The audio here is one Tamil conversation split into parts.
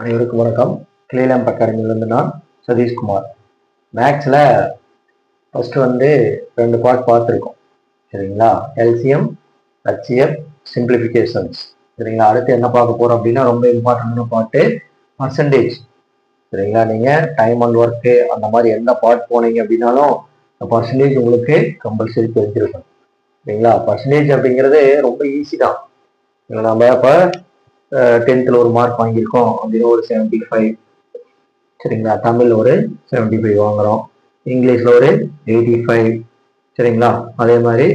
அனைவருக்கும் வணக்கம். கிளீலாம் அகாடமியிலேருந்து நான் சதீஷ்குமார். மேக்ஸில் ஃபஸ்ட்டு வந்து ரெண்டு பார்ட் பார்த்துருக்கோம். சரிங்களா? எல்சிஎம் ஹச்சிஎஃப் சிம்பிளிஃபிகேஷன்ஸ் சரிங்களா? அடுத்து என்ன பார்க்க போகிறோம் அப்படின்னா ரொம்ப இம்பார்ட்டண்டான பார்ட்டு பர்சன்டேஜ் சரிங்களா? நீங்கள் டைம் அண்ட் ஒர்க்கு அந்த மாதிரி எந்த பார்ட் போனீங்க அப்படின்னாலும் பர்சன்டேஜ் உங்களுக்கு கம்பல்சரி தெரிஞ்சிருக்கும். சரிங்களா? பர்சன்டேஜ் அப்படிங்கிறது ரொம்ப ஈஸி தான். நம்ம இப்போ டென்த்தில் ஒரு மார்க் வாங்கியிருக்கோம் அப்படின்னு ஒரு செவன்ட்டி ஃபைவ் சரிங்களா? தமிழ் ஒரு செவன்ட்டி ஃபைவ் வாங்குறோம். இங்கிலீஷில் ஒரு எயிட்டி ஃபைவ் சரிங்களா? அதே மாதிரி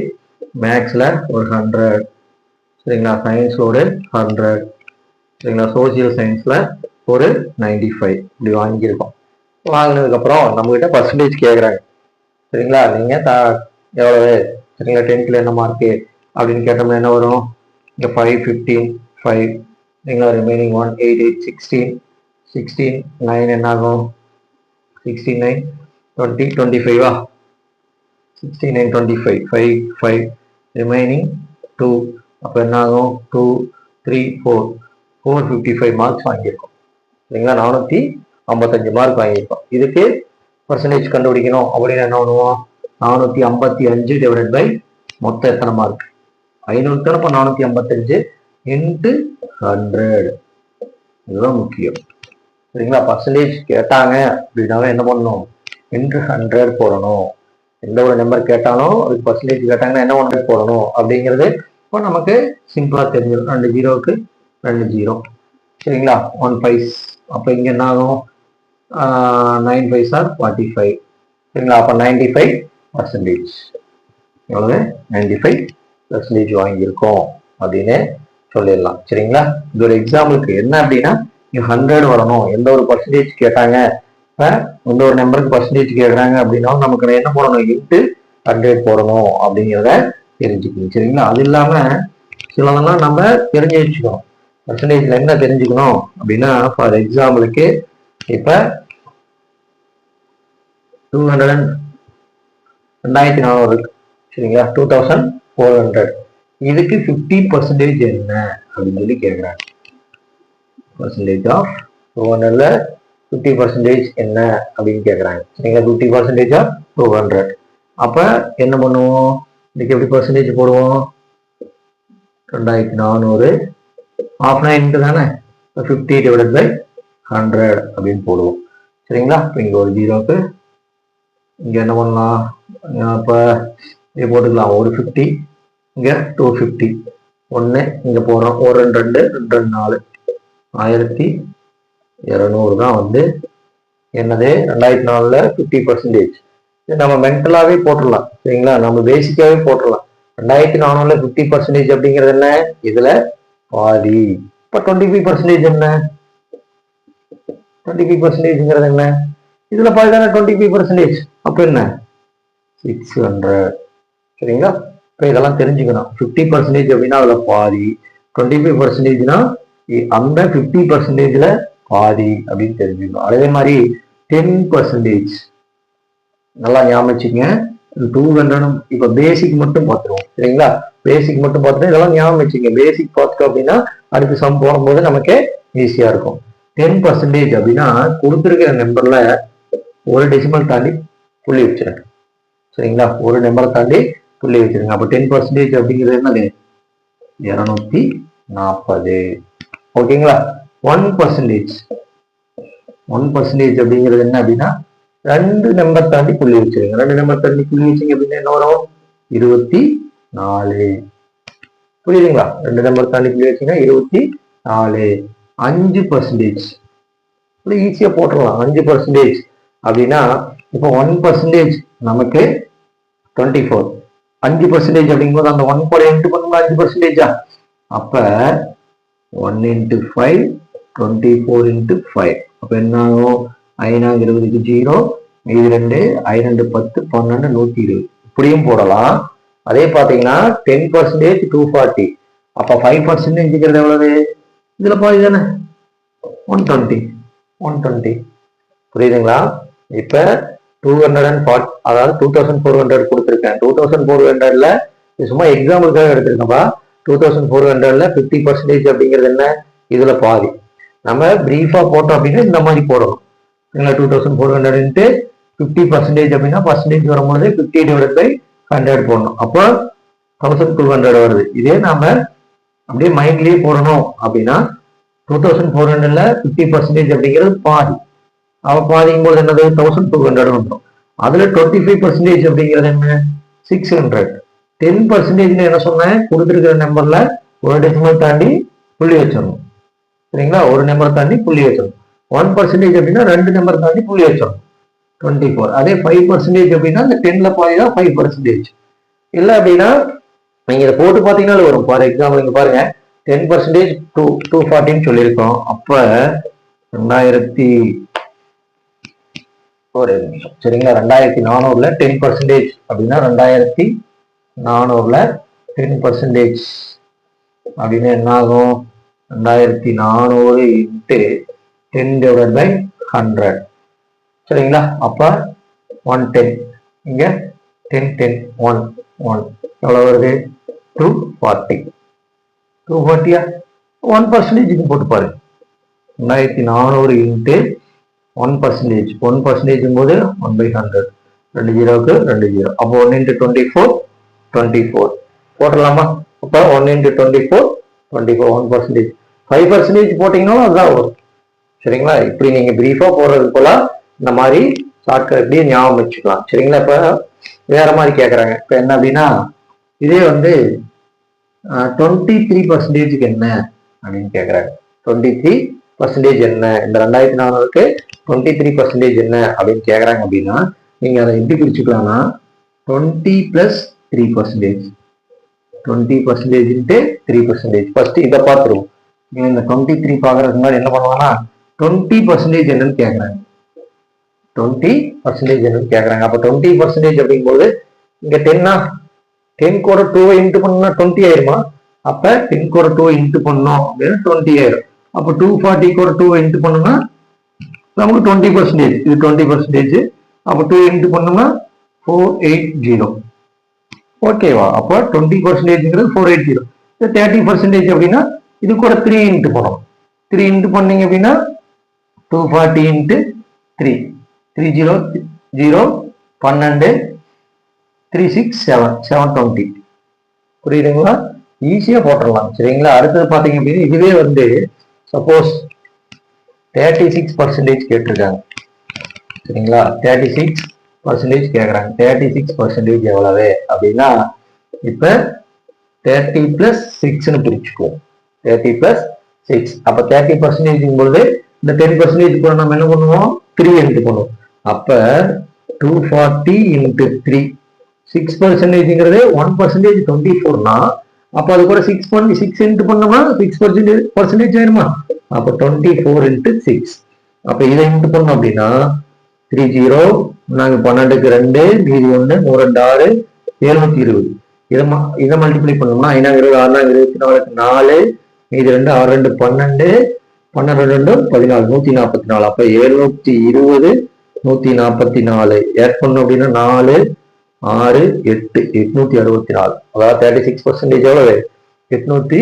மேக்ஸில் ஒரு ஹண்ட்ரட் சரிங்களா? சயின்ஸில் ஒரு ஹண்ட்ரட் சரிங்களா? சோசியல் சயின்ஸில் ஒரு நைன்டி ஃபைவ் இப்படி வாங்கியிருக்கோம். வாங்கினதுக்கப்புறம் நம்மக்கிட்ட பர்சன்டேஜ் கேட்குறாங்க சரிங்களா? நீங்கள் த எவ்வளவு? சரிங்களா? டென்த்தில் என்ன மார்க்கு அப்படின்னு கேட்டோம்னா என்ன வரும்? இங்கே ஃபைவ் ஃபிஃப்டீன் ஃபைவ் சரிங்களா remaining one eight eight sixteen sixteen nine என்ன ஆகும்? Sixteen nine twenty twenty ஃபைவா sixty nine twenty five five five remaining two அப்போ என்ன ஆகும்? Two three four four fifty five marks வாங்கியிருக்கோம். சரிங்களா? நானூற்றி ஐம்பத்தஞ்சு மார்க் வாங்கியிருக்கோம். இதுக்கு பர்சன்டேஜ் கண்டுபிடிக்கணும். அப்படின்னு என்ன பண்ணுவோம்? நானூற்றி ஐம்பத்தி அஞ்சு டிவைடட் பை மொத்தம் எத்தனை மார்க் ஐநூறு இப்போ நானூற்றி ஐம்பத்தஞ்சு இன்ட்டு ஹண்ட்ரட் இதுதான் முக்கியம். சரிங்களா? பர்சன்டேஜ் கேட்டாங்க அப்படின்னாலும் என்ன பண்ணணும்? இன்ட்டு ஹண்ட்ரட் போடணும். எந்த ஒரு நம்பர் கேட்டாலும் அதுக்கு பர்சன்டேஜ் கேட்டாங்கன்னா என்ன ஒன்று போடணும்? அப்படிங்கிறது இப்போ நமக்கு சிம்பிளாக தெரிஞ்சிடும். ரெண்டு ஜீரோவுக்கு ரெண்டு ஜீரோ சரிங்களா? ஒன் ஃபைவ் அப்போ இங்கே என்ன ஆகும்? Nine five sir forty five சரிங்களா? அப்போ நைன்டி ஃபைவ் பர்சன்டேஜ் எவ்வளவு? நைன்டி ஃபைவ் பர்சன்டேஜ் வாங்கியிருக்கோம் அப்படின்னு சொல்லிடலாம். சரிங்களா? இது ஒரு எக்ஸாம்பிளுக்கு என்ன அப்படின்னா ஹண்ட்ரட் வரணும். எந்த ஒரு பர்சன்டேஜ் கேட்டாங்க? இப்போ எந்த ஒரு நம்பருக்கு பர்சன்டேஜ் கேட்குறாங்க அப்படின்னா நமக்கு என்ன போடணும்? எட்டு ஹண்ட்ரட் போடணும் அப்படிங்கிறத தெரிஞ்சுக்கணும். சரிங்களா? அது இல்லாமல் சிலதெல்லாம் நம்ம தெரிஞ்சு வச்சுக்கணும். பர்சன்டேஜில் என்ன தெரிஞ்சுக்கணும் அப்படின்னா ஃபார் எக்ஸாம்பிளுக்கு இப்போ டூ ஹண்ட்ரட் அண்ட் ரெண்டாயிரத்தி நானூறு. இருக்கு சரிங்களா? டூ தௌசண்ட் ஃபோர் ஹண்ட்ரட் இதுக்கு ஃபிஃப்டி பர்சன்டேஜ் என்ன? அப்படின்னு சொல்லி கேட்குறாங்க percentage of two fifty percentage என்ன? அப்படின்னு கேட்குறாங்க சரிங்களா? Fifty percentage of two hundred அப்போ என்ன பண்ணுவோம்? இதுக்கு எப்படி பர்சன்டேஜ் போடுவோம்? ரெண்டாயிரத்தி நானூறு ஆஃப் நைன்ட்டு தானே? ஃபிஃப்டி டிவைடட் பை ஹண்ட்ரட் அப்படின்னு போடுவோம். சரிங்களா? இப்போ இங்கே ஒரு ஜீரோக்கு இங்கே என்ன பண்ணலாம்? இப்போ இது போட்டுக்கலாம். ஒரு ஃபிஃப்டி இங்கே டூ ஃபிஃப்டி ஒன்று இங்கே போடுறோம் ஒரு ரெண்டு ரெண்டு ரெண்டு ரெண்டு நாலு. ஆயிரத்தி இரநூறு தான் வந்து என்னது? ரெண்டாயிரத்தி நாலில் ஃபிஃப்டி பர்சன்டேஜ் இது நம்ம மென்டலாகவே போட்டுடலாம் சரிங்களா? நம்ம பேசிக்காகவே போட்டுடலாம். ரெண்டாயிரத்தி நானூறுல ஃபிஃப்டி பர்சன்டேஜ் அப்படிங்கிறது என்ன? இதில் பாதி. இப்போ டுவெண்ட்டி ஃபைவ் பர்சன்டேஜ் என்ன? டுவெண்ட்டி ஃபைவ் பர்சன்டேஜ்ங்கிறது என்ன? இதில் பாதி தானே டுவெண்ட்டி ஃபைவ் பர்சன்டேஜ் அப்போ என்ன? சிக்ஸ் ஹண்ட்ரட் சரிங்களா? இப்போ இதெல்லாம் தெரிஞ்சுக்கணும். ஃபிஃப்டி பர்சன்டேஜ் அப்படின்னா அதில் பாதி. டுவெண்ட்டி ஃபைவ் பர்சன்டேஜ்னா அந்த ஃபிஃப்டி பர்சன்டேஜில் பாதி அப்படின்னு தெரிஞ்சுக்கணும். அதே மாதிரி டென் பர்சன்டேஜ் நல்லா ஞாபகம் வச்சுக்கங்க டூ ஹண்ட்ரடும் இப்போ பேசிக் மட்டும் பார்த்துருவோம். சரிங்களா? பேசிக் மட்டும் பார்த்துட்டு இதெல்லாம் ஞாபகம் வச்சுங்க பேசிக் பார்த்துட்டோம் அப்படின்னா அடுத்த சம் போடும்போது நமக்கு ஈஸியாக இருக்கும். டென் பர்சன்டேஜ் அப்படின்னா கொடுத்துருக்கிற நம்பரில் ஒரு டெசிமல் தாண்டி புள்ளி வச்சிருங்க. சரிங்களா? ஒரு நம்பரை தாண்டி புள்ளி வச்சிருங்க அப்போ டென் பர்சன்டேஜ் அப்படிங்கிறது என்னது? இரநூத்தி நாற்பது ஓகேங்களா ஒன் பர்சன்டேஜ் ஒன் பர்சன்டேஜ் அப்படிங்கிறது என்ன அப்படின்னா ரெண்டு நம்பர் தாண்டி புள்ளி வச்சிருங்க. ரெண்டு நம்பர் தாண்டி புள்ளி வச்சிங்க அப்படின்னா என்ன வரும்? இருபத்தி நாலு. புரியுதுங்களா? ரெண்டு நம்பர் தாண்டி புள்ளி வச்சிங்கன்னா இருபத்தி நாலு. அஞ்சு பர்சன்டேஜ் ஈஸியாக போட்டுடலாம். அஞ்சு பர்சன்டேஜ் அப்படின்னா இப்போ ஒன் பர்சன்டேஜ் நமக்கு டுவெண்ட்டி ஃபோர் அஞ்சு பர்சன்டேஜ் அப்படிங்கும்போது அந்த ஒன் கூட இன்ட்டு பண்ணும்போது அஞ்சு பர்சன்டேஜா அப்போ one into five twenty four into five அப்போ என்ன ஆகும்? ஐநாங்க இருபதுக்கு ஜீரோ இது ரெண்டு ஐ ரெண்டு பத்து பன்னெண்டு நூற்றி இருபது. இப்படியும் போடலாம். அதே பார்த்தீங்கன்னா டென் பர்சன்டேஜ் டூ ஃபார்ட்டி அப்போ ஃபைவ் பர்சன்டேஜ்ங்கிறது எவ்வளவு? இதில் பாதி தானே? ஒன் டுவெண்ட்டி ஒன் டுவெண்ட்டி புரியுதுங்களா? இப்போ டூ ஹண்ட்ரட் அண்ட் ஃபார்ட் அதாவது டூ தௌசண்ட் ஃபோர் ஹண்ட்ரட் கொடுத்துருக்கேன். டூ தௌசண்ட் ஃபோர் ஹண்ட்ரட்ல சும்மா எக்ஸாம்பிளுக்காக எடுத்திருக்கேன்ப்பா டூ தௌசண்ட் ஃபோர் ஹண்ட்ரட்ல ஃபிஃப்டி பர்சன்டேஜ் அப்படிங்கிறது என்ன? இதுல பாதி. நம்ம பிரீஃபா போட்டோம் அப்படின்னா இந்த மாதிரி போடணும். இல்லை டூ தௌசண்ட் ஃபோர் ஹண்ட்ரட்ன்ட்டு ஃபிஃப்டி பர்சன்டேஜ் அப்படின்னா பர்சன்டேஜ் வரும்போது ஃபிஃப்டி டிவைட் பை ஹண்ட்ரட் போடணும். அப்போ தௌசண்ட் டூ ஹண்ட்ரட் வருது. இதே நாம அப்படியே மைண்ட்லயே போடணும் அப்படின்னா டூ தௌசண்ட் ஃபோர் ஹண்ட்ரட்ல ஃபிஃப்டி பர்சன்டேஜ் அப்படிங்கிறது பாதி. அவ பாதிக்கும்போது என்னது? தௌசண்ட் டூ ஹண்ட்ரட் வந்துடும் அதுல டுவெண்ட்டி ஃபைவ் பர்சன்டேஜ் அப்படிங்கிறது என்ன? சிக்ஸ் ஹண்ட்ரட் டென் பர்சன்டேஜ்னு என்ன சொன்னேன்? கொடுத்துருக்கிற நம்பர்ல ஒரு டெசிமல் தாண்டி புள்ளி வச்சிடணும். சரிங்களா? ஒரு நம்பர் தாண்டி புள்ளி வச்சிடணும். ஒன் பர்சன்டேஜ் அப்படின்னா ரெண்டு நம்பர் தாண்டி புள்ளி வச்சிடணும். டுவெண்ட்டி ஃபோர் அதே ஃபைவ் பர்சன்டேஜ் அப்படின்னா இந்த டென்ல பாதி தான் ஃபைவ் பர்சன்டேஜ் இல்லை அப்படின்னா நீங்க இதை போட்டு பார்த்தீங்கன்னா வரும். ஃபார் எக்ஸாம்பிள் இங்க பாருங்க. டென் பர்சன்டேஜ் டூ டூ ஃபார்ட்டின்னு சொல்லியிருக்கோம். அப்போ ரெண்டாயிரத்தி ஒரு நிமிஷம் சரிங்களா? ரெண்டாயிரத்தி நானூறுல டென் பர்சன்டேஜ் அப்படின்னா ரெண்டாயிரத்தி நானூறுல டென் பர்சன்டேஜ் அப்படின்னு என்ன ஆகும் ரெண்டாயிரத்தி நானூறு into ten divide by hundred சரிங்களா? அப்ப ஒன் டென் இங்க டென் டென் ஒன் ஒன் எவ்வளோ வருது? டூ ஃபார்ட்டி டூ ஃபார்ட்டியா ஒன் பர்சன்டேஜ் போட்டு பாருங்க. ரெண்டாயிரத்தி நானூறு இன்ட்டு ஒன் பர்சன்டேஜ் ஒன் பர்சன்டேஜும் போது ஒன் பை ஹண்ட்ரட் ரெண்டு ஜீரோவுக்கு ரெண்டு ஜீரோ. அப்போ one into twenty four twenty four போட்டலாமா அப்போ one into twenty four twenty four one percentage five percentage போட்டிங்கன்னா அதுதான் வரும் சரிங்களா? இப்படி நீங்கள் ப்ரீஃபாக போடுறது போல இந்த மாதிரி ஷார்ட்கட் இப்படியே ஞாபகம் வச்சுக்கலாம். சரிங்களா? இப்போ வேற மாதிரி கேட்குறாங்க இப்போ என்ன அப்படின்னா இதே வந்து டுவெண்ட்டி த்ரீ பர்சன்டேஜுக்கு என்ன அப்படின்னு கேட்குறாங்க டுவெண்ட்டி த்ரீ பர்சன்டேஜ் என்ன? இந்த ரெண்டாயிரத்தி நானூறுக்கு டுவெண்ட்டி த்ரீ பர்சன்டேஜ் என்ன அப்படின்னு கேட்குறாங்க அப்படின்னா நீங்கள் அதை எப்படி பிரிச்சுக்கலாம்னா twenty plus three percentage twenty பர்சன்டேஜ்ன்ட்டு three percentage first இதை பார்த்துருவோம். நீங்கள் இந்த டுவெண்ட்டி த்ரீ பார்க்குறதுக்கு முன்னாடி என்ன பண்ணுவாங்கன்னா டுவெண்ட்டி பர்சன்டேஜ் என்னன்னு கேட்குறாங்க டுவெண்ட்டி பர்சன்டேஜ் என்னன்னு கேட்குறாங்க அப்போ டுவெண்ட்டி பர்சன்டேஜ் அப்படிங்கும்போது இங்கே டென்னா டென் கூட டூ இன்ட்டு பண்ணா டுவெண்ட்டி ஆயிருமா? அப்போ டென் கூட டூ இன்ட்டு பண்ணோம் அப்படின்னா டுவெண்ட்டி ஆயிரும். அப்போ டூ ஃபார்ட்டி கூட டூ இன்ட்டு பண்ணோம்னா நமக்கு டுவெண்ட்டி பர்சன்டேஜ் இது டுவெண்ட்டி பர்சன்டேஜ் அப்போ டூ இன்ட்டு பண்ணோம்னா ஃபோர் எயிட் ஜீரோ ஓகேவா அப்போ டுவெண்ட்டி பர்சன்டேஜ்ங்கிறது ஃபோர் எயிட் ஜீரோ இது தேர்ட்டி பர்சன்டேஜ் அப்படின்னா இது கூட த்ரீ இன்ட்டு போனோம் த்ரீ இன்ட்டு பண்ணீங்க அப்படின்னா two forty into three three zero zero பன்னெண்டு three six seven seven twenty புரியுதுங்களா? ஈஸியாக போட்டுடலாம். சரிங்களா? அடுத்தது பார்த்தீங்க அப்படின்னா இதுவே வந்து சப்போஸ் தேர்ட்டி சிக்ஸ் பர்சன்டேஜ் கேட்டிருக்காங்க. சரிங்களா? தேர்ட்டி சிக்ஸ் பர்சன்டேஜ் கேட்குறாங்க தேர்ட்டி சிக்ஸ் பர்சன்டேஜ் எவ்வளவு? அப்படின்னா இப்போ தேர்ட்டி பிளஸ் சிக்ஸ்னு பிரிச்சுக்குவோம். தேர்ட்டி பிளஸ் சிக்ஸ் அப்போ தேர்ட்டி பர்சன்டேஜ் பொழுது இந்த டென் பர்சன்டேஜ் கூட நம்ம என்ன பண்ணுவோம்? த்ரீ எடுத்து பண்ணுவோம். அப்போ two forty into three six பர்சன்டேஜ்ங்கிறது one percentage twenty ஃபோர்னா அப்போ அது கூட சிக்ஸ் பண்ணி சிக்ஸ் இன்ட்டு பண்ணோம்னா சிக்ஸ் பர்சன்டேஜ் பர்சன்டேஜ் ஆயிருமா? அப்போ டுவெண்ட்டி ஃபோர் இன்ட்டு சிக்ஸ் அப்போ இதை இன்ட்டு பண்ணோம் அப்படின்னா த்ரீ ஜீரோ நாங்கள் பன்னெண்டுக்கு ரெண்டு மீதி ஒன்று நூறு ரெண்டு ஆறு எழுநூத்தி இருபது. இதை ம- இதை மல்டிப்ளை பண்ணோம்னா ஐநா இருபது ஆறுனா இருபத்தி நாலுக்கு நாலு மீதி ரெண்டு ஆறு ரெண்டு பன்னெண்டு பன்னெண்டு ரெண்டு பதினாலு நூத்தி நாற்பத்தி நாலு. அப்ப எழுநூத்தி இருபது நூத்தி நாற்பத்தி நாலு. ஆட் பண்ணோம் அப்படின்னா நாலு ஆறு எட்டு எட்நூத்தி அறுபத்தி நாலு அதாவது தேர்ட்டி சிக்ஸ் பர்சன்டேஜ் எவ்வளவு? எட்நூத்தி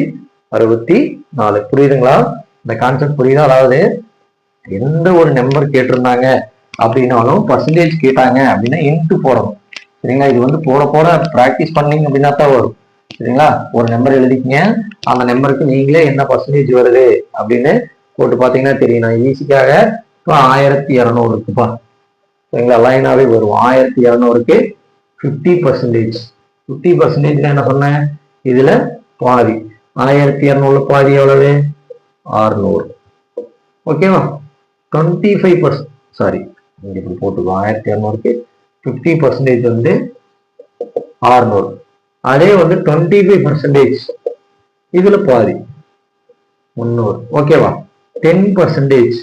அறுபத்தி நாலு புரியுதுங்களா? இந்த கான்செப்ட் புரியுதா? அதாவது எந்த ஒரு நம்பர் கேட்டிருந்தாங்க அப்படின்னாலும் பர்சன்டேஜ் கேட்டாங்க அப்படின்னா இன்ட்டு போடணும். சரிங்களா? இது வந்து போட போட ப்ராக்டிஸ் பண்ணீங்க அப்படின்னா தான் வரும். சரிங்களா? ஒரு நம்பர் எழுதிக்கிங்க. அந்த நம்பருக்கு நீங்களே என்ன பர்சன்டேஜ் வருது அப்படின்னு போட்டு பார்த்தீங்கன்னா தெரியும். நான் ஈஸிக்காக இப்போ ஆயிரத்தி இரநூறுக்குப்பா. சரிங்களா? லைனாகவே வரும். ஆயிரத்தி இரநூறுக்கு ஃபிஃப்டி பர்சன்டேஜ் ஃபிஃப்டி பர்சன்டேஜ்ல என்ன சொன்னேன் இதுல பாதி. ஆயிரத்தி இரநூறுல பாதி எவ்வளவு? ஆறுநூறு ஓகேவா டுவெண்ட்டி ஃபைவ் பர்சன்ட் சாரி இங்க இப்படி போட்டுக்கோ. ஆயிரத்தி இரநூறுக்கு ஃபிஃப்டி பர்சன்டேஜ் வந்து ஆறுநூறு அதே வந்து டுவெண்ட்டி ஃபைவ் பர்சன்டேஜ் இதுல பாதி. முந்நூறு. ஓகேவா டென் பர்சன்டேஜ்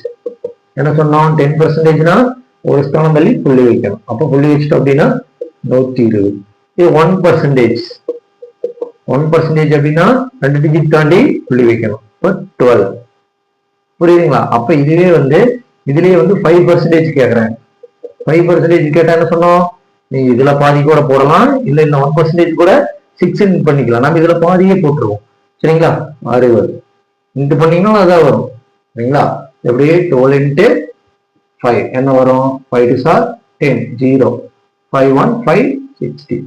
என்ன சொன்னோம்? டென் பர்சன்டேஜ்னா ஒரு ஸ்தானம் தள்ளி புள்ளி வைக்கணும். அப்போ புள்ளி வச்சிட்டோம் அப்படின்னா நூத்தி இருபது. இது ஒன் பர்சன்டேஜ் ஒன் பர்சன்டேஜ் அப்படின்னா ரெண்டு டிஜிட் தாண்டி புள்ளி வைக்கணும். இப்போ டுவெல் புரியுதுங்களா? அப்ப இதுவே வந்து இதுலயே வந்து ஃபைவ் பர்சன்டேஜ் கேட்கறேன் ஃபைவ் பர்சன்டேஜ் கேட்டா என்ன சொன்னோம்? நீங்க இதுல பாதி கூட போடலாம் இல்ல இந்த ஒன் பர்சன்டேஜ் கூட சிக்ஸ் பண்ணிக்கலாம். நம்ம இதுல பாதியே போட்டுருவோம். சரிங்களா? அறுபது. இன்ட்டு பண்ணீங்கன்னா அதான் வரும். சரிங்களா? எப்படியே டுவெல் இன்ட்டு ஃபைவ் என்ன வரும்? Five two sir ten zero five one five sixty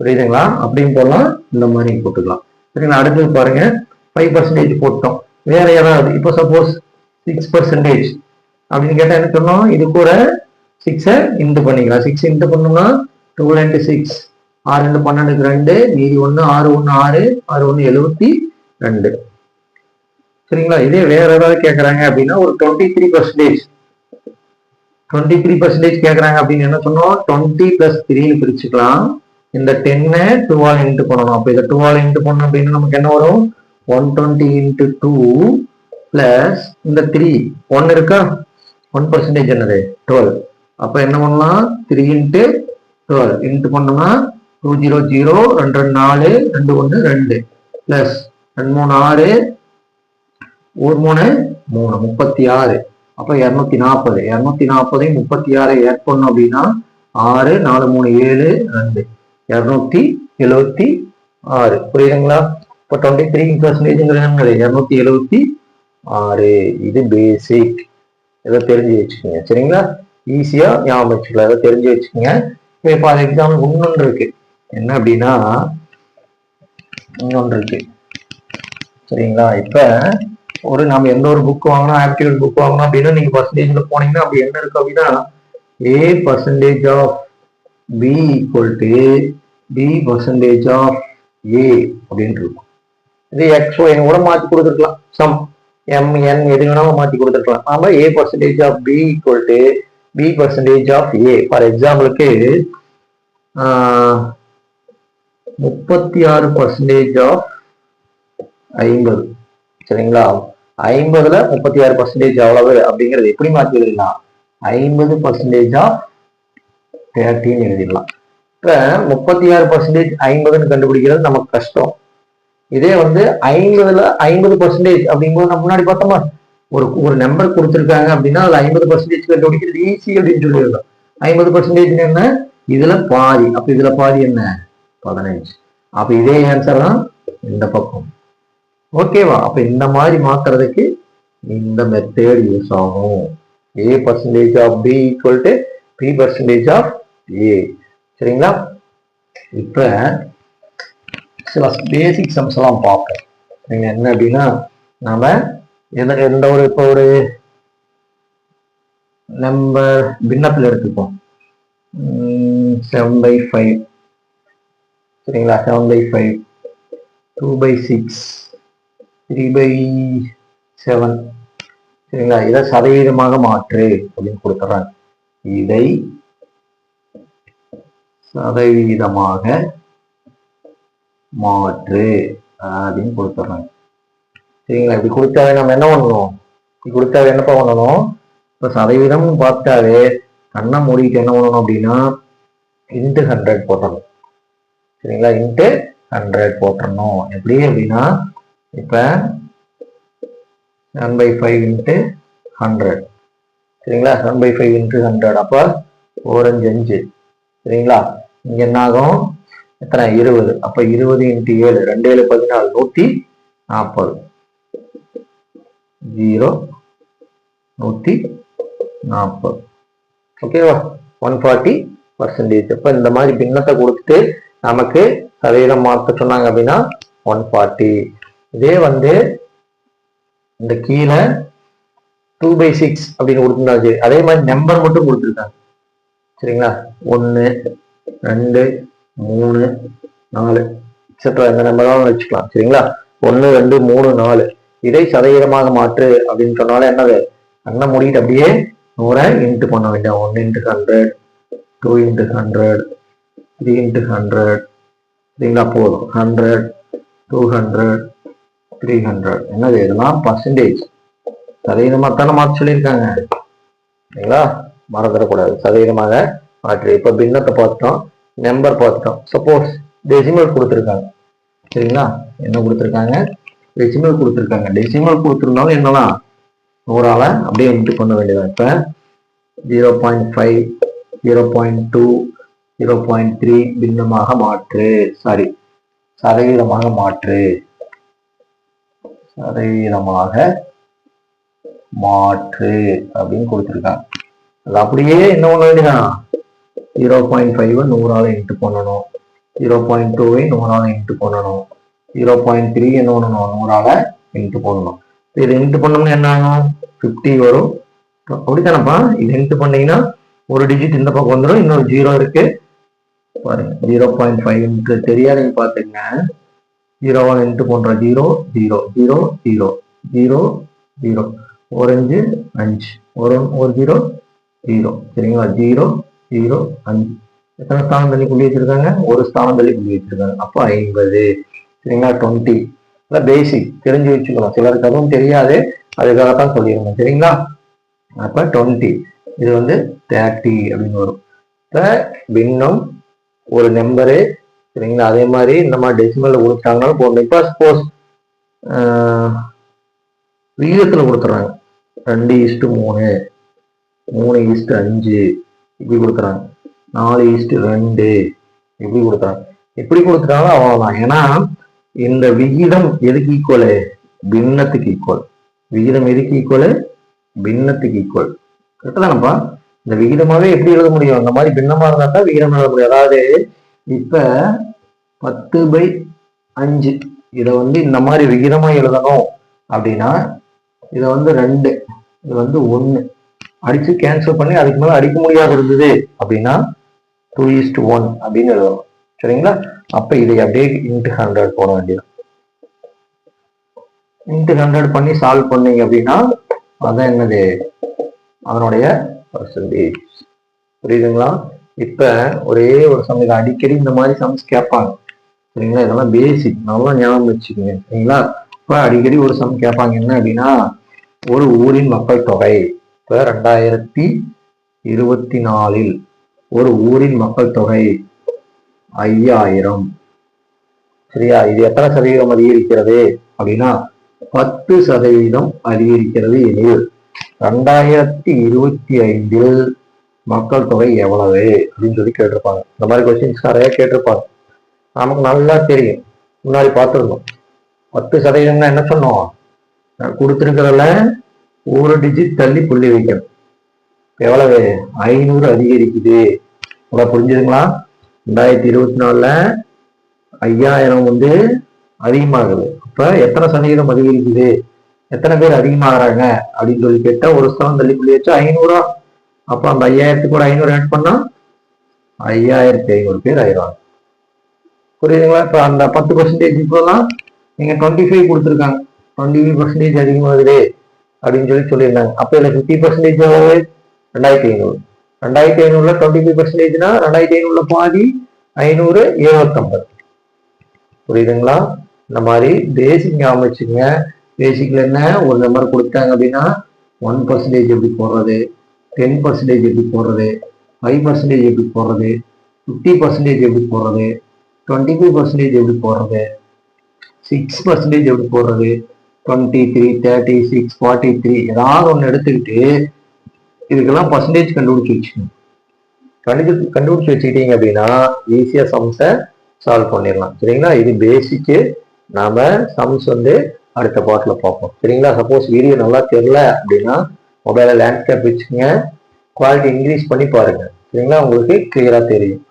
புரியுதுங்களா? அப்படின்னு போடலாம் இந்த மாதிரி போட்டுக்கலாம். சரிங்களா? அடுத்தது பாருங்க. ஃபைவ் பர்சன்டேஜ் போட்டோம். வேற யாராவது இப்போ சப்போஸ் சிக்ஸ் பர்சன்டேஜ் அப்படின்னு கேட்டால் என்ன சொன்னோம்? இது கூட சிக்ஸை இன்ட்டு பண்ணிக்கலாம். சிக்ஸ் இன்ட்டு பண்ணோம்னா டூ இன்ட்டு சிக்ஸ் ஆறு ரெண்டு பன்னெண்டுக்கு ரெண்டு மீதி ஒன்று ஆறு ஒன்று ஆறு ஆறு ஒன்று எழுபத்தி ரெண்டு. சரிங்களா? இதே வேற ஏதாவது கேட்குறாங்க அப்படின்னா ஒரு twenty three percentage twenty three percentage கேட்குறாங்க அப்படின்னு என்ன சொன்னோம்? டுவெண்ட்டி பிளஸ் த்ரீன்னு பிரிச்சுக்கலாம். இந்த டென்னை டுவால் இன்ட்டு பண்ணணும். அப்போ இதை டுவால் இன்ட்டு பண்ணணும் அப்படின்னு நமக்கு என்ன வரும்? One twenty into two plus இந்த த்ரீ ஒன் இருக்கா? ஒன் பர்சன்டேஜ் என்னது? டுவெல் அப்போ என்ன பண்ணலாம்? த்ரீ இன்ட்டு டுவெல் இன்ட்டு பண்ணோம்னா டூ ஜீரோ ஜீரோ ரெண்டு ரெண்டு நாலு ரெண்டு ஒன்று ரெண்டு. பிளஸ் ரெண்டு மூணு ஆறு ஒரு மூணு மூணு. முப்பத்தி ஆறு. அப்போ இரநூத்தி நாற்பது இரநூத்தி நாற்பதையும் முப்பத்தி ஆறு ஆட் பண்ணோம் அப்படின்னா ஆறு நாலு மூணு ஏழு ரெண்டு. இரநூத்தி எழுவத்தி ஆறு. புரியுதுங்களா? இப்போ டுவெண்ட்டி த்ரீ பர்சன்டேஜ்ங்கிறது இரநூத்தி எழுவத்தி ஆறு. இது பேசிக் இதை தெரிஞ்சு வச்சுக்கோங்க. சரிங்களா? ஈஸியா ஞாபகம் வச்சுக்கலாம். இதை தெரிஞ்சு வச்சுக்கோங்க. இப்போ அது எக்ஸாம்பிள் இன்னொன்று இருக்கு. என்ன அப்படின்னா இன்னொன்று இருக்கு. சரிங்களா? இப்ப ஒரு நம்ம எந்த ஒரு புக் வாங்கினா ஆப்டிடியூட் புக் வாங்கணும் அப்படின்னா நீங்க பர்சன்டேஜ்ல போனீங்கன்னா அப்படி என்ன இருக்கு அப்படின்னா A percentage of B equal to B percentage of A அப்படின்னு இருக்கும். இது எக்ஸோ என் கூட மாத்தி கொடுத்துருக்கலாம். சம் எம் என் எது வேணாலும் மாத்தி கொடுத்துருக்கலாம். நாம A percentage of B equal to B percentage of A for எக்ஸாம்பிளுக்கு முப்பத்தி ஆறு பர்சன்டேஜ் ஆஃப் ஐம்பது. சரிங்களா? ஐம்பதுல முப்பத்தி ஆறு பர்சன்டேஜ் அவ்வளவு அப்படிங்கிறது எப்படி மாற்றி எழுதிடலாம் ஐம்பது பர்சன்டேஜா தேர்ட்டின்னு எழுதிடலாம். இப்ப முப்பத்தி ஆறு பர்சன்டேஜ் ஐம்பதுன்னு கண்டுபிடிக்கிறது நமக்கு கஷ்டம். இதே வந்து ஐம்பதுல ஐம்பது பர்சன்டேஜ் அப்படிங்கும்போது நம்ம முன்னாடி பார்த்தோமா? ஒரு ஒரு நம்பர் கொடுத்துருக்காங்க அப்படின்னா அதுல ஐம்பது பர்சன்டேஜ் கண்டுபிடிக்கிறது ஈஸி அப்படின்னு சொல்லியிருந்தோம் ஐம்பது பர்சன்டேஜ் என்ன? இதுல பாதி. அப்ப இதுல பாதி என்ன? பதினஞ்சு. அப்ப இதே ஆன்சர் தான் இந்த பக்கம். ஓகேவா? அப்ப இந்த மாதிரி மாத்துறதுக்கு இந்த மெத்தேட் யூஸ் ஆகும். A percentage of B equal to B percentage of A சரிங்களா? இப்ப சில பேசிக் சம்ஸ் எல்லாம் பார்ப்போம். நீங்க என்ன அப்படின்னா நாம எந்த எந்த ஒரு இப்போ ஒரு நம்பர் பின்னத்தில் எடுத்துப்போம். செவன் பை ஃபைவ் சரிங்களா? Seven by five two by six three by seven சரிங்களா? இதை சதவீதமாக மாற்று அப்படின்னு கொடுத்துறாங்க இதை சதவீதமாக மாற்று அப்படின்னு கொடுத்துட்றாங்க. சரிங்களா? இப்படி கொடுத்தாவே நம்ம என்ன பண்ணணும்? இப்படி கொடுத்தாவே என்னப்பா பண்ணணும்? இப்போ சதவீதம் பார்த்தாவே கண்ணை மூடிட்டு என்ன பண்ணணும் அப்படின்னா இன்ட்டு ஹண்ட்ரட் போட்டணும் சரிங்களா? இன்ட்டு ஹண்ட்ரட் போட்டுடணும். எப்படி அப்படின்னா இப்போ one by five into hundred சரிங்களா? One by five into hundred அப்போ ஓரஞ்சு அஞ்சு. சரிங்களா? இங்கே என்ன ஆகும்? எத்தனை? இருபது. அப்போ இருபது இன்ட்டு ஏழு. ரெண்டு ஏழு பதினாலு நூற்றி நாற்பது ஜீரோ நூற்றி நாற்பது ஓகேவா ஒன் ஃபார்ட்டி பர்சன்டேஜ் இப்போ இந்த மாதிரி பின்னத்தை கொடுத்துட்டு நமக்கு சதவீதம் மாற்ற சொன்னாங்க அப்படின்னா ஒன் ஃபார்ட்டி இதே வந்து இந்த கீழே டூ பை சிக்ஸ் அப்படின்னு கொடுத்துருந்தாச்சு அதே மாதிரி நம்பர் மட்டும் கொடுத்துருக்காங்க. சரிங்களா? ஒன்று ரெண்டு மூணு நாலு எக்ஸட்ரா இந்த நம்பர் வச்சுக்கலாம். சரிங்களா? ஒன்று ரெண்டு மூணு நாலு. இதை சதவீதமாக மாற்று அப்படின்னு சொன்னாலும் என்னது? கண்ணை மூடிட்டு அப்படியே நூறை இன்ட்டு பண்ண வேண்டாம் one into hundred two into hundred three into hundred சரிங்களா? போதும். Hundred two hundred three hundred என்னது இதெல்லாம் பர்சன்டேஜ் சதவீதமாக தானே மார்க் சொல்லியிருக்காங்க. சரிங்களா மறந்துடக்கூடாது. சதவீதமாக மாற்று. இப்போ பின்னத்தை பார்த்துட்டோம் நம்பர் பார்த்துட்டோம் சப்போஸ் டெசிமல் கொடுத்துருக்காங்க. சரிங்களா? என்ன கொடுத்துருக்காங்க? டெசிமல் கொடுத்துருக்காங்க. டெசிமல் கொடுத்துருந்தாலும் என்னலாம் நூறால் அப்படியே இன்ட்டு பண்ண வேண்டியதான் இப்போ zero point five zero point two zero point three பின்னமாக மாற்று. சாரி சதவீதமாக மாற்று. சதவீதமாக மாற்று அப்படின்னு கொடுத்துருக்காங்க. அது அப்படியே என்ன பண்ண வேண்டியதான் ஜீரோ பாயிண்ட் ஃபைவை நூறால் இன்ட்டு பண்ணணும். ஜீரோ பாயிண்ட் டூவை நூறால் இன்ட்டு பண்ணணும். ஜீரோ பாயிண்ட் த்ரீ என்ன பண்ணணும் நூறால் இன்ட்டு பண்ணணும். இது இன்ட்டு பண்ணோம்னா என்ன ஆகும்? ஃபிஃப்டி வரும். அப்படித்தானப்பா? இது இன்ட்டு பண்ணீங்கன்னா ஒரு டிஜிட் இந்த பக்கம் வந்துடும் இன்னொரு ஜீரோ இருக்கு. பாருங்க ஜீரோ பாயிண்ட் ஃபைவ் தெரியாதீங்க பார்த்துங்க ஜீரோ ஒன் எட்டு போன்ற zero zero zero zero zero zero. ஒரு அஞ்சு. அஞ்சு ஒரு ஒரு ஜீரோ ஜீரோ. சரிங்களா? ஜீரோ ஜீரோ அஞ்சு. எத்தனை ஸ்தானம் தள்ளி புள்ளி வச்சிருக்காங்க? ஒரு ஸ்தானம் தள்ளி புள்ளி வச்சிருக்காங்க. அப்போ ஐம்பது. சரிங்களா? டுவெண்ட்டி இல்லை பேசிக் தெரிஞ்சு வச்சுக்கணும். சிலருக்கு அதுவும் தெரியாது. அதுக்காக தான் சொல்லியிருந்தோம் சரிங்களா? அப்போ டுவெண்ட்டி இது வந்து தேர்ட்டி அப்படின்னு வரும். இப்போ பின்னம் ஒரு நம்பரு சரிங்களா? அதே மாதிரி இந்த மாதிரி டெசிமலில் கொடுத்தாங்கனாலும் போடணும் இப்போ சப்போஸ் விகிதத்தில் கொடுத்துட்றாங்க ரெண்டு ஈஸ்ட்டு மூணு மூணு ஈஸ்ட்டு அஞ்சு இப்படி கொடுக்குறாங்க. நாலு ஈஸ்ட்டு ரெண்டு இப்படி கொடுக்குறாங்க. எப்படி கொடுத்துட்டாலும் அவ்வளோதான் ஏன்னா இந்த விகிதம் எதுக்கு ஈக்குவலு பின்னத்துக்கு ஈக்குவல் விகிதம் எதுக்கு ஈக்குவலு பின்னத்துக்கு ஈக்குவல் கரெக்டாக தானப்பா? இந்த விகிதமாவே எப்படி எழுத முடியும்? அந்த மாதிரி பின்னமா இருந்தா தான் விகிதம் எழுத முடியும். அதாவது இப்ப பத்து பை அஞ்சு. இதை வந்து இந்த மாதிரி விகிதமாக எழுதணும் அப்படின்னா இதை வந்து ரெண்டு இது வந்து ஒன்று அடிச்சு கேன்சல் பண்ணி அதுக்கு மேலே அடிக்க முடியாத இருந்தது அப்படின்னா டூ இஸ்ட் ஒன் அப்படின்னு எழுதணும். சரிங்களா? அப்ப இதை அப்படியே இன்ட்டு ஹண்ட்ரட் போட வேண்டியது இன்ட்டு ஹண்ட்ரட் பண்ணி சால்வ் பண்ணீங்க அப்படின்னா அதான் என்னது? அதனுடைய பர்சன்டேஜ் புரியுதுங்களா? இப்ப ஒரே ஒரு சம் அடிக்கடி இந்த மாதிரி சம்ஸ் கேட்பாங்க. சரிங்களா? இதெல்லாம் பேசிக் நல்லா ஞாபகம் வச்சுக்கோங்க. சரிங்களா? இப்ப அடிக்கடி ஒரு சம் கேட்பாங்க. என்ன அப்படின்னா ஒரு ஊரின் மக்கள் தொகை. இப்ப ரெண்டாயிரத்தி இருபத்தி நாலில் ஒரு ஊரின் மக்கள் தொகை ஐயாயிரம். சரியா? இது எத்தனை சதவீதம் அதிகரிக்கிறது? அப்படின்னா பத்து சதவீதம் அதிகரிக்கிறது எனில் ரெண்டாயிரத்தி இருபத்தி ஐந்தில் மக்கள் தொகை எவ்வளவு அப்படின்னு சொல்லி கேட்டிருப்பாங்க. இந்த மாதிரி கொஸ்டின்ஸ் நிறைய கேட்டிருப்பாங்க. நமக்கு நல்லா தெரியும். முன்னாடி பார்த்துருந்தோம். பத்து சதவீதம்னா என்ன சொன்னோம்? கொடுத்துருக்கிறதுல ஒரு டிஜிட் தள்ளி புள்ளி வைக்கணும். எவ்வளவு? ஐநூறு அதிகரிக்குது. உங்களை புரிஞ்சுதுங்களா? ரெண்டாயிரத்தி இருபத்தி நாலுல ஐயாயிரம் வந்து அதிகமாகுது. அப்ப எத்தனை சதவீதம் அதிகரிக்குது? எத்தனை பேர் அதிகமாகறாங்க? அப்படின்னு சொல்லி கேட்டா ஒரு ஸ்தானம் தள்ளி புள்ளி வச்சு ஐநூறா அப்ப அந்த ஐயாயிரத்துக்கு கூட ஐநூறு ஆட் பண்ணா ஐயாயிரத்தி ஐநூறு பேர் ஆயிடுவாங்க. புரியுதுங்களா? இப்ப அந்த பத்து பர்சன்டேஜ் இப்போலாம் நீங்க டுவெண்ட்டி ஃபைவ் கொடுத்துருக்காங்க. டுவெண்ட்டி ஃபைவ் பர்சன்டேஜ் அதிகமாகுது அப்படின்னு சொல்லி சொல்லியிருந்தாங்க. அப்ப இதுல ஃபிஃப்டி பர்சன்டேஜ் ஆகுது ரெண்டாயிரத்தி ஐநூறு. ரெண்டாயிரத்தி ஐநூறுல டுவெண்ட்டி ஃபைவ் பர்சன்டேஜ்னா ரெண்டாயிரத்தி ஐநூறுல பாதி ஐநூறு எழுநூத்தம்பது புரியுதுங்களா? இந்த மாதிரி பேசிக் ஞாபகம் வச்சுங்க பேசிக்ல என்ன? ஒரு நம்பர் கொடுத்தாங்க அப்படின்னா ஒன் பர்சன்டேஜ் எப்படி போடுறது? டென் பர்சன்டேஜ் எப்படி போடுறது? ஃபைவ் பர்சன்டேஜ் எப்படி போடுறது? ஃபிஃப்டி பர்சன்டேஜ் எப்படி போடுறது? டுவெண்ட்டி ஃபைவ் பர்சன்டேஜ் எப்படி போடுறது? சிக்ஸ் பர்சன்டேஜ் எப்படி போடுறது? Twenty three thirty six forty three ஏதாவது ஒன்று எடுத்துக்கிட்டு இதுக்கெல்லாம் பர்சன்டேஜ் கண்டுபிடிச்சி வச்சுக்கணும். கண்டு கண்டுபிடிச்சி வச்சுக்கிட்டீங்க அப்படின்னா ஈஸியாக சம்ஸை சால்வ் பண்ணிடலாம். சரிங்களா? இது பேசிக்கு நாம் சம்ஸ் வந்து அடுத்த பாட்டில் பார்ப்போம். சரிங்களா? சப்போஸ் வீடியோ நல்லா தெரில அப்படின்னா மொபைலில் லேண்ட்ஸ்கேப் வச்சுங்க குவாலிட்டி இன்க்ரீஸ் பண்ணி பாருங்க. சரிங்களா? உங்களுக்கு கிளியராக தெரியும்.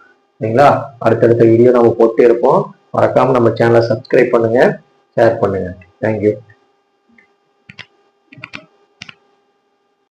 சரிங்களா? அடுத்தடுத்த வீடியோ நம்ம போட்டே இருப்போம் மறக்காமல் நம்ம சேனலை சப்ஸ்கிரைப் பண்ணுங்க. ஷேர் பண்ணுங்க. தேங்க்யூ